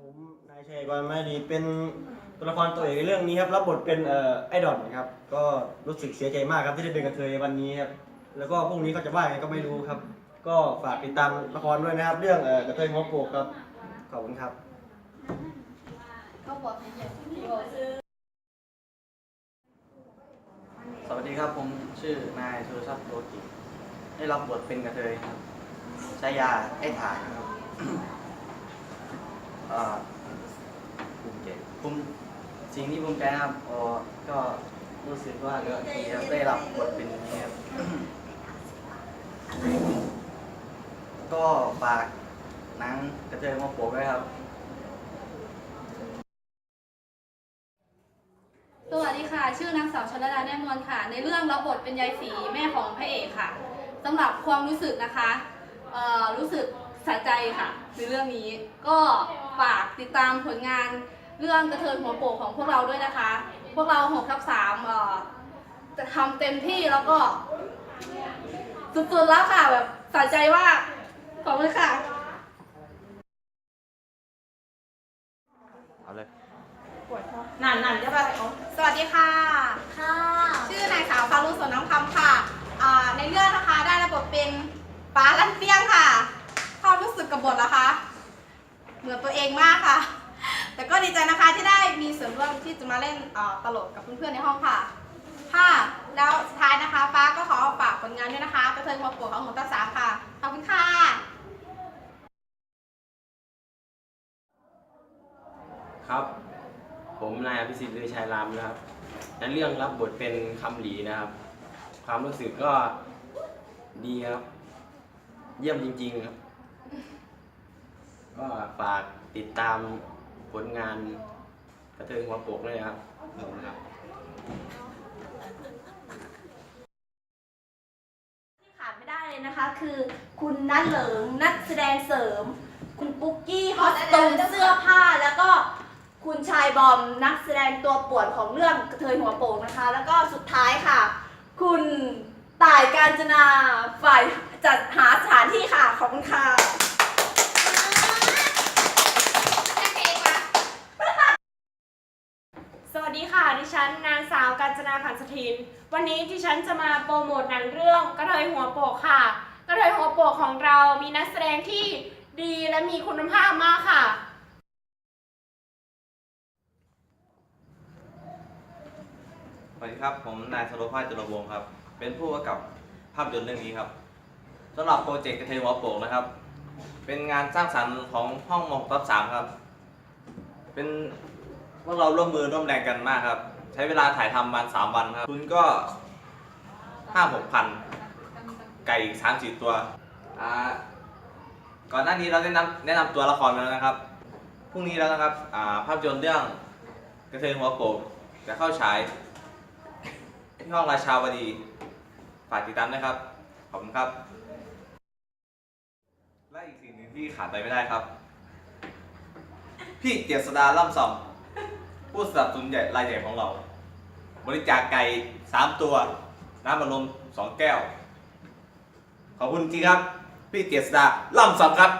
ผมนายชัยกรไม้ดีเป็นตัวละครตัวเอกในเรื่องนี้ครับรับบทเป็นเอ่อไอดอนครับก็รู้สึกเสียใจมากครับที่ได้เป็นกระเทยวันนี้ครับแล้วก็พรุ่งนี้เขาจะว่าไงก็ไม่รู้ครับ ก็ฝากติดตามละครด้วยนะครับ เรื่องเอ่อกระเทยหัวโปกครับขอบคุณครับสวัสดีครับผมชื่อนายสุรศักดิ์โลกิจได้รับบทเป็นกระเทยครับชายาไอ้ถ่านครับ เอ่อภูมิใจภูมิสิ่งที่ภูมิใจนะครับอ๋อก็รู้สึกว่าเรื่องนี้ครับได้รับบทเป็นอย่างนี้ครับ ก็ฝากหนังกระเทยมาโปกไว้ครับ สวัสดีค่ะ ชื่อนางสาวชนลดาแน่นวลค่ะ ในเรื่องรับบทเป็นยายศรีแม่ของพระเอกค่ะสำหรับความรู้สึกนะคะเอ่อรู้สึก สะใจค่ะในเรื่องนี้ก็ฝากติดตามผลงานเรื่องกระเทินหัวโปกของพวกเราด้วยนะคะ พวกเรา6ทับ3เอ่อจะทำเต็มที่แล้วก็ สุดๆแล้วค่ะแบบสะใจมากขอบคุณค่ะเอาเลยนั่นนั่นจะไปสวัสดีค่ะ ค่ะ ชื่อนางสาวพารุสวนน้ำคำค่ะอ่าในเรื่องนะคะได้รับบทเป็นป้าลันเปียงค่ะความรู้สึ กับบทนะคะ เหมือนตัวเองมากค่ะ แต่ก็ดีใจนะคะที่ได้มีส่วนร่วมที่จะมาเล่นตลกกับเพื่อนๆในห้องค่ะค่ะแล้วสุดท้ายนะคะฟ้าก็ขอฝากผลงานด้วยนะคะ กระเทยมาปวดของหมูตาสามค่ะ ขอบคุณค่ะ ครับ ผมนายอภิสิทธิ์ลือชัยรามนะครับในเรื่องรับบทเป็นคำหลีนะครับ ความรู้สึกก็ดีครับ เยี่ยมจริง ๆ ครับ ก็ฝากติดตามผลงานกระเทยหัวโปกด้วยนะครับขอบคุณครับที่ขาดไม่ได้เลยนะคะ คือคุณนัทเหลิงนักแสดงเสริม คุณปุ๊กกี้คอสตูมเสื้อผ้าแล้วก็คุณชายบอมนักแสดงตัวป่วนของเรื่องกระเทยหัวโปกนะคะ แล้วก็สุดท้ายค่ะ คุณต่ายการจนาฝ่ายจัดหาสถานที่ค่ะ ขอบคุณค่ะ สวัสดีค่ะ ดิฉันนางสาวกาญจนาขันสถิน วันนี้ดิฉันจะมาโปรโมทหนังเรื่องกระเทยหัวโปกค่ะ กระเทยหัวโปกของเรามีนักแสดงที่ดีและมีคุณภาพมากค่ะ สวัสดีครับ ผมนายสโรภาสจุลวงศ์ครับ เป็นผู้กำกับภาพยนตร์เรื่องนี้ครับสำหรับโปรเจกต์กระเทยหัวโปกนะครับ เป็นงานสร้างสรรค์ของห้องมองทับสามครับ เป็น พวกเราร่วมมือร่วมแรงกันมากครับ ใช้เวลาถ่ายทำประมาณสามวันครับคุณก็ห้าหกพันไก่สามสี่ตัวอ่าก่อนหน้านี้เราได้นำแนะนำตัวละครไปแล้วนะครับพรุ่งนี้แล้วนะครับอ่าภาพยนตร์เรื่องกระเทยหัวโปกจะเข้าฉายที่ห้องราชาวดีฝากติดตามด้วยครับ ขอบคุณครับ และอีกสิ่งหนึ่งที่ขาดไปไม่ได้ครับ พี่เจษดาล่ำซอม ผู้สนับสนุนใหญ่รายใหญ่ของเรา บริจาคไก่สามตัว น้ำบัลลมสองแก้ว ขอบคุณจริงครับ พี่เจษดาล่ำสับครับ